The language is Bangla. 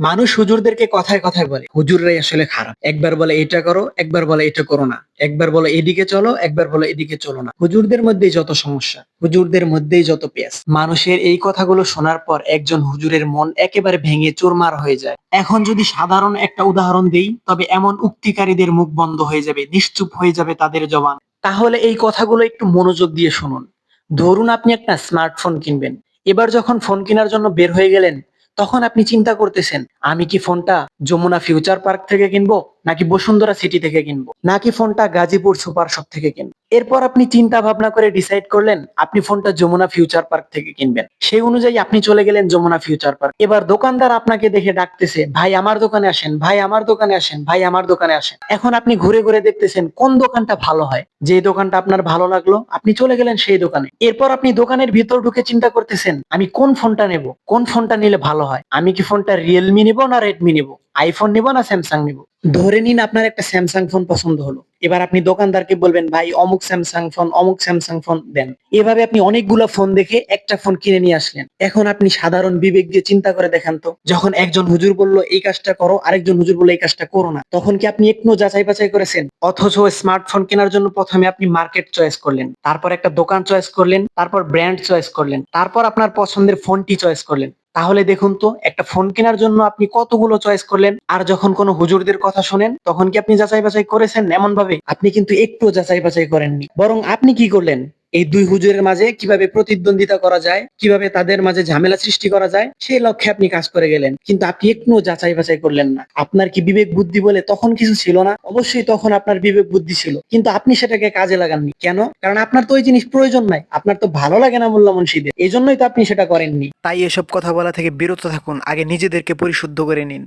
মানুষ হুজুরদেরকে কথায় কথায় বলে, হুজুররাই আসলে খারাপ। একবার বলে, এটা করো, একবার বলে, এটা করো না। একবার বলে, এদিকে চলো, একবার বলে, এদিকে চলো না। হুজুরদের মধ্যেই যত সমস্যা, হুজুরদের মধ্যেই যত পেঁয়াজ। মানুষের এই কথাগুলো শোনার পর একজন হুজুরের মন একেবারে ভেঙে চুরমার হয়ে যায়। এখন যদি সাধারণ একটা উদাহরণ দেই, তবে এমন উক্তিকারীদের মুখ বন্ধ হয়ে যাবে, নিশ্চুপ হয়ে যাবে তাদের জবান। তাহলে এই কথাগুলো একটু মনোযোগ দিয়ে শুনুন। ধরুন আপনি একটা স্মার্টফোন কিনবেন। এবার যখন ফোন কেনার জন্য বের হয়ে গেলেন তখন আপনি চিন্তা করতেছেন আমি কি ফোনটা যমুনা ফিউচার পার্ক থেকে কিনবো? নাকি বসুন্ধরা সিটি থেকে কিনবো? নাকি ফোনটা গাজীপুর সুপার শপ থেকে কিনবো? এরপর আপনি চিন্তা ভাবনা করে ডিসাইড করলেন, আপনি ফোনটা যমুনা ফিউচার পার্ক থেকে কিনবেন। সেই অনুযায়ী আপনি চলে গেলেন যমুনা ফিউচার পার্ক এবার দোকানদার আপনাকে দেখে ডাকতেছে, ভাই, আমার দোকানে আসেন, ভাই, আমার দোকানে আসেন, ভাই, আমার দোকানে আসেন। এখন আপনি ঘুরে ঘুরে দেখতেছেন, কোন দোকানটা ভালো হয়? যে দোকানটা আপনার ভালো লাগল, আপনি চলে গেলেন সেই দোকানে। এরপর আপনি দোকানের ভিতর ঢুকে চিন্তা করতেছেন, আমি কোন ফোনটা নেব? কোন ফোনটা নিলে ভালো হয়? আমি কি ফোনটা রিয়েলমি নিব না রেডমি নিব? আইফোন নিব না স্যামসাং নিব? ধরে নিন আপনার একটা স্যামসাং ফোন পছন্দ হলো। এবার আপনি দোকানদারকে বলবেন, ভাই, অমুক স্যামসাং ফোন অমুক স্যামসাং ফোন দেন। এভাবে আপনি অনেকগুলো ফোন দেখে একটা ফোন কিনে নিয়ে আসলেন। এখন আপনি সাধারণ বিবেক দিয়ে চিন্তা করে দেখেন তো, যখন একজন হুজুর বলল, এই কাজটা করো, আরেকজন হুজুর বলল, এই কাজটা করো না। তখন কি আপনি একটু যাচাই বাছাই করেছেন? অথচ স্মার্টফোন কেনার জন্য প্রথমে আপনি মার্কেট চয়েস করলেন। তারপর একটা দোকান চয়েস করলেন, তারপর ব্র্যান্ড চয়েস করলেন, তারপর আপনার পছন্দের ফোনটি চয়েস করলেন। তাহলে দেখুন তো, একটা ফোন কেনার জন্য আপনি কতগুলো চয়েস করলেন? আর যখন কোনো হুজুরদের কথা শোনেন, তখন কি আপনি যাচাই বাছাই করেছেন? এমন ভাবে আপনি কিন্তু একটু যাচাই বাছাই করেননি। বরং আপনি কি করলেন? এই দুই হুজুরের মাঝে কীভাবে প্রতিদ্বন্দ্বিতা করা যায় কীভাবে তাদের মাঝে ঝামেলা সৃষ্টি করা যায় সেই লক্ষ্যে আপনি কাজ করে গেলেন। কিন্তু আপনি একটু যাচাই বাছাই করলেন না। আপনার কি বিবেক বুদ্ধি বলে তখন কিছু ছিল না? অবশ্যই তখন আপনার বিবেক বুদ্ধি ছিল। কিন্তু আপনি সেটাকে কাজে লাগাননি। কেন? কারণ আপনার তো ওই জিনিস প্রয়োজন নাই। আপনার তো ভালো লাগে না মোল্লা মুন্সিদের। এই জন্যই তো আপনি সেটা করেননি। তাই এসব কথা বলা থেকে বিরত থাকুন। আগে নিজেদেরকে পরিশুদ্ধ করে নিন।